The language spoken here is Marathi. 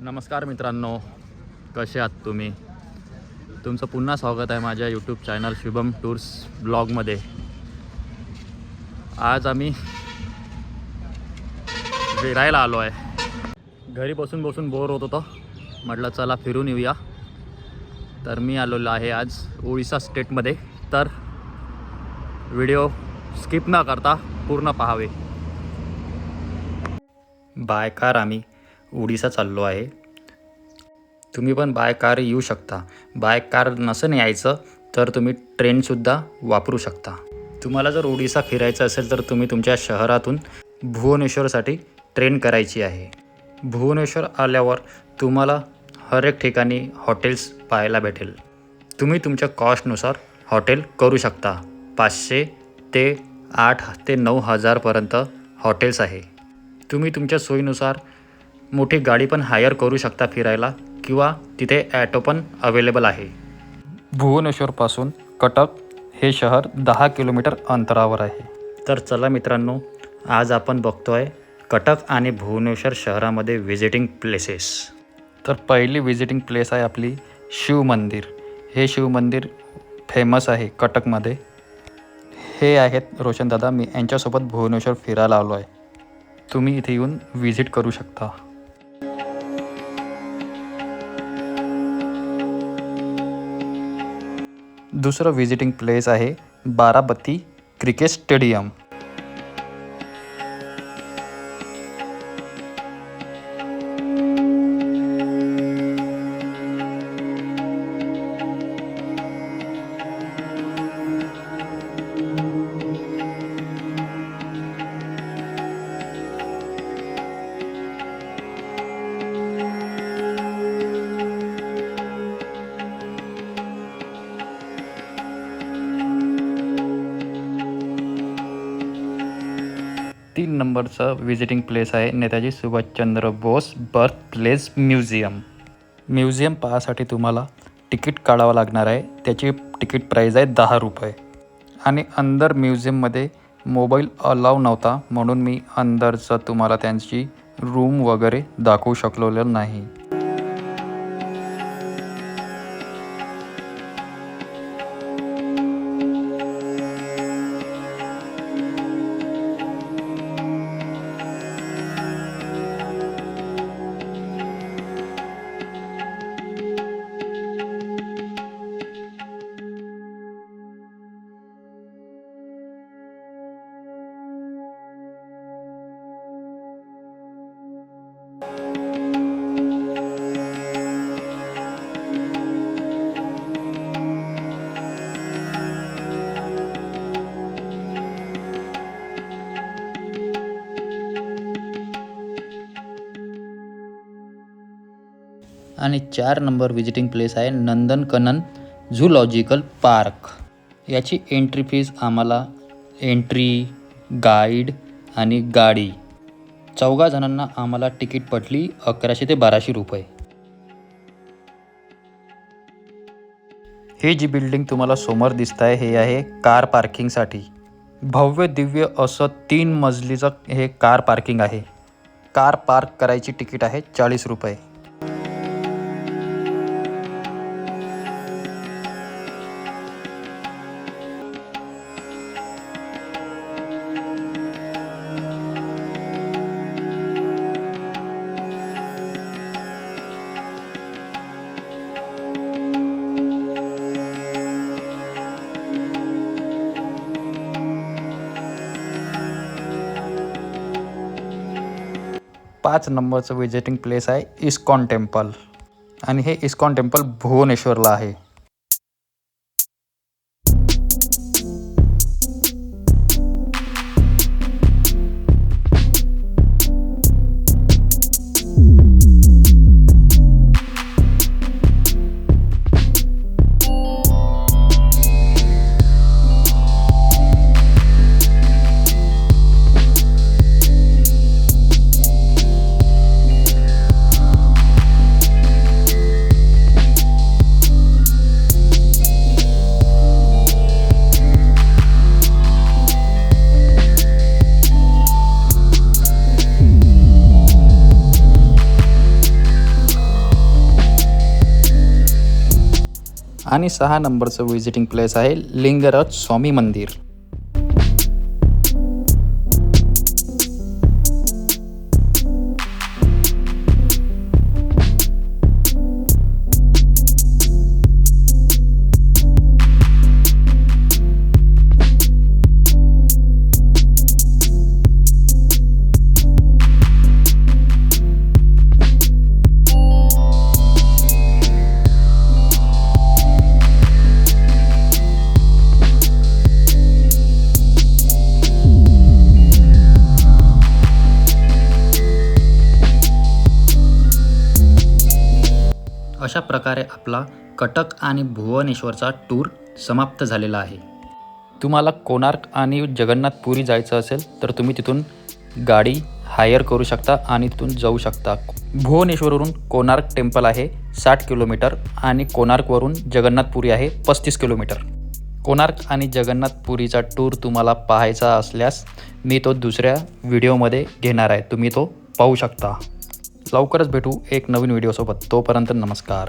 नमस्कार मित्रांनो कसे आहात तुम्ही? तुमचं पुन्हा स्वागत आहे माझ्या यूट्यूब चॅनल शुभम टूर्स ब्लॉगमध्ये. आज आम्ही फिरायला आलो आहे. घरी बसून बसून बोर होत होतो. म्हटलं चला फिरून येऊया. तर मी आलेलो आहे आज ओडिसा स्टेटमध्ये तर व्हिडिओ स्किप न करता पूर्ण पाहावे. बाय कार आम्ही. ओडिसा चाललो आहे. तुम्ही पण बाय कार येऊ शकता. बाय कार नसं यायचं तर तुम्ही ट्रेनसुद्धा वापरू शकता. तुम्हाला जर ओडिसा फिरायचं असेल तर तुम्ही तुमच्या शहरातून भुवनेश्वरसाठी ट्रेन करायची आहे. भुवनेश्वर आल्यावर तुम्हाला हर एक ठिकाणी हॉटेल्स पाहायला भेटेल. तुम्ही तुमच्या कॉस्टनुसार हॉटेल करू शकता. पाचशे ते आठ ते नऊ हजारपर्यंत हॉटेल्स आहे. तुम्ही तुमच्या सोयीनुसार मोठी गाडी पण हायर करू शकता फिरायला किंवा तिथे ॲटो पण अवेलेबल आहे. भुवनेश्वरपासून कटक हे शहर दहा किलोमीटर अंतरावर आहे. तर चला मित्रांनो आज आपण बघतोय कटक आणि भुवनेश्वर शहरामध्ये व्हिजिटिंग प्लेसेस तर पहिली व्हिजिटिंग प्लेस आहे आपली शिव मंदिर. हे शिव मंदिर फेमस आहे कटकमध्ये. हे आहेत रोशनदादा मी यांच्यासोबत भुवनेश्वर फिरायला आलो आहे तुम्ही इथे येऊन व्हिजिट करू शकता. दुसरं व्हिजिटिंग प्लेस आहे बाराबती क्रिकेट स्टेडियम. तीन नंबरचं व्हिजिटिंग प्लेस आहे Netaji Subhashchandra Bose birth place museum museum पाहासाठी तुम्हाला तिकीट काढावं लागणार आहे. त्याची तिकीट प्राईज आहे दहा रुपये. आणि अंदर म्युझियममध्ये मोबाईल अलाव नव्हता म्हणून मी अंदरचं तुम्हाला त्यांची रूम वगैरे दाखवू शकलेलं नाही. आणि चार नंबर व्हिजिटिंग प्लेस आहे नंदनकनन झूलॉजिकल पार्क याची एंट्री फीज आम्हाला एंट्री गाईड आणि गाडी. चौघा जणांना आम्हाला तिकीट पटली अकराशे ते बाराशे रुपये. हे जी बिल्डिंग तुम्हाला समोर दिसत आहे हे आहे कार पार्किंगसाठी भव्य दिव्य असं तीन मजलीचं हे कार पार्किंग आहे. कार पार्क करायची तिकीट आहे चाळीस रुपये. पाच नंबरचं व्हिजिटिंग प्लेस आहे इस्कॉन टेम्पल. आणि हे इस्कॉन टेम्पल भुवनेश्वरला आहे. आणि सहा नंबरचं विजिटिंग प्लेस आहे लिंगराज स्वामी मंदिर. अशा प्रकारे आपला कटक आणि भुवनेश्वरचा टूर समाप्त झालेला आहे. तुम्हाला कोणार्क आणि जगन्नाथपुरी जायचं असेल तर तुम्ही तिथून गाडी हायर करू शकता आणि तिथून जाऊ शकता. भुवनेश्वरवरून कोणार्क टेम्पल आहे साठ किलोमीटर आणि कोणार्कवरून जगन्नाथपुरी आहे पस्तीस किलोमीटर. कोणार्क आणि जगन्नाथपुरीचा टूर तुम्हाला पाहायचा असल्यास मी तो दुसऱ्या व्हिडिओमध्ये घेणार आहे. तुम्ही तो पाहू शकता. लवकरच भेटू एक नवीन व्हिडिओसोबत. तोपर्यंत नमस्कार.